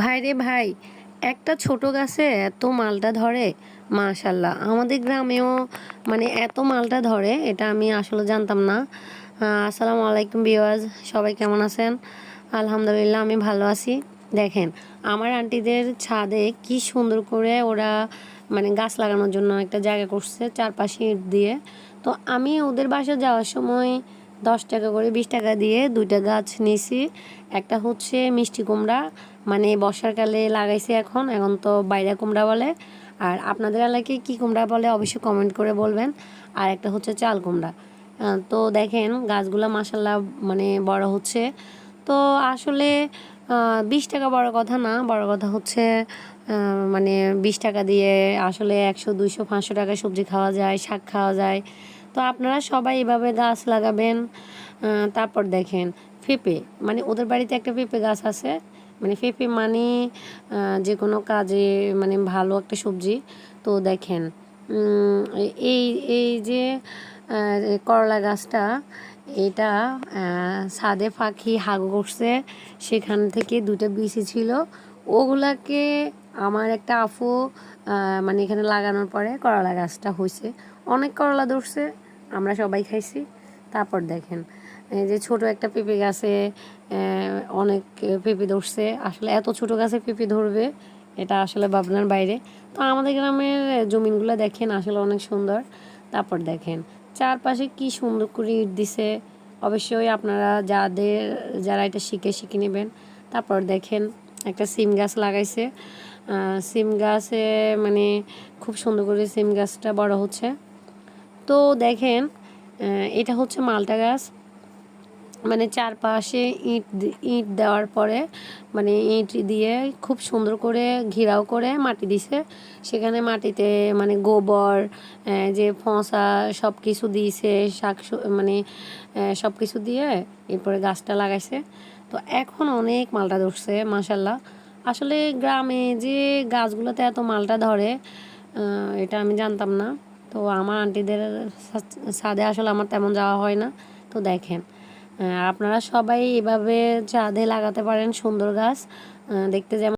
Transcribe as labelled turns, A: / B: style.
A: ভাই রে ভাই, একটা ছোট গাছে এত মালটা ধরে? মাশাল্লাহ, আমাদের গ্রামেও মানে এত মালটা ধরে, এটা আমি আসলে জানতাম না। আসসালামু আলাইকুম বিওয়াজ সবাই কেমন আছেন? আলহামদুলিল্লাহ, আমি ভালো আছি। দেখেন, আমার আন্টিদের ছাদে কি সুন্দর করে ওরা মানে গাছ লাগানোর জন্য একটা জায়গা করছে চারপাশে ইট দিয়ে। তো আমি ওদের বাসা যাওয়ার সময় দশ টাকা করে, বিশ টাকা দিয়ে দুইটা গাছ নিয়েছি একটা হচ্ছে মিষ্টি কুমড়া মানে বর্ষাকালে লাগাইছে এখন এখন তো বাইরা কুমড়া বলে। আর আপনাদের এলাকায় কী কুমড়া বলে অবশ্যই কমেন্ট করে বলবেন। আর একটা হচ্ছে চাল কুমড়া। তো দেখেন গাছগুলো মাসাল্লাহ মানে বড় হচ্ছে। তো আসলে বিশ টাকা বড় কথা না, বড় কথা হচ্ছে মানে বিশ টাকা দিয়ে আসলে একশো, দুইশো, পাঁচশো টাকা সবজি খাওয়া যায়, শাক খাওয়া যায়। তো আপনারা সবাই এভাবে গাছ লাগাবেন তারপর দেখেন পেঁপে মানে ওদের বাড়িতে একটা পেঁপে গাছ আছে মানে পেঁপে মানে যে কোনো কাজে মানে ভালো একটা সবজি, তো দেখেন এই এই যে করলা গাছটা, এটা ছাদে পাখি হাগু করছে, সেখান থেকে দুটো বিচি ছিল, ওগুলাকে আমার একটা আফু মানে এখানে লাগানোর পরে করলা গাছটা হয়েছে অনেক করলা ধরছে আমরা সবাই খাইছি। তারপর দেখেন, এই যে ছোট একটা পেঁপে গাছে অনেক পেঁপে ধরছে। আসলে এত ছোট গাছে পেঁপে ধরবে, এটা আসলে ভাবনার বাইরে। তো আমাদের গ্রামের জমিনগুলো দেখেন, আসলে অনেক সুন্দর। তারপর দেখেন, চারপাশে কি সুন্দর করে ইট দিছে। অবশ্যই আপনারা যাদের, যারা এটা শিখে শিখে নেবেন। তারপর দেখেন, একটা সিম গাছ লাগাইছে। সিম গাছে মানে খুব সুন্দর করে সিম গাছটা বড় হচ্ছে। তো দেখেন এটা হচ্ছে মালটা গাছ। মানে চারপাশে ইট ইট দেওয়ার পরে মানে ইট দিয়ে খুব সুন্দর করে ঘিরাও করে মাটি দিছে। সেখানে মাটিতে মানে গোবর যে ফসা সব কিছু দিয়েছে শাক মানে সব কিছু দিয়ে এরপরে গাছটা লাগাইছে। তো এখন অনেক মালটা ধরছে মাসাল্লাহ আসলে গ্রামে যে গাছগুলোতে এত মালটা ধরে এটা আমি জানতাম না। তো আমার আন্টিদের ছাদে আসলে আমার তেমন যাওয়া হয় না। তো দেখেন আপনারা সবাই এভাবে ছাদে লাগাতে পারেন সুন্দর গাছ। দেখতে যেমন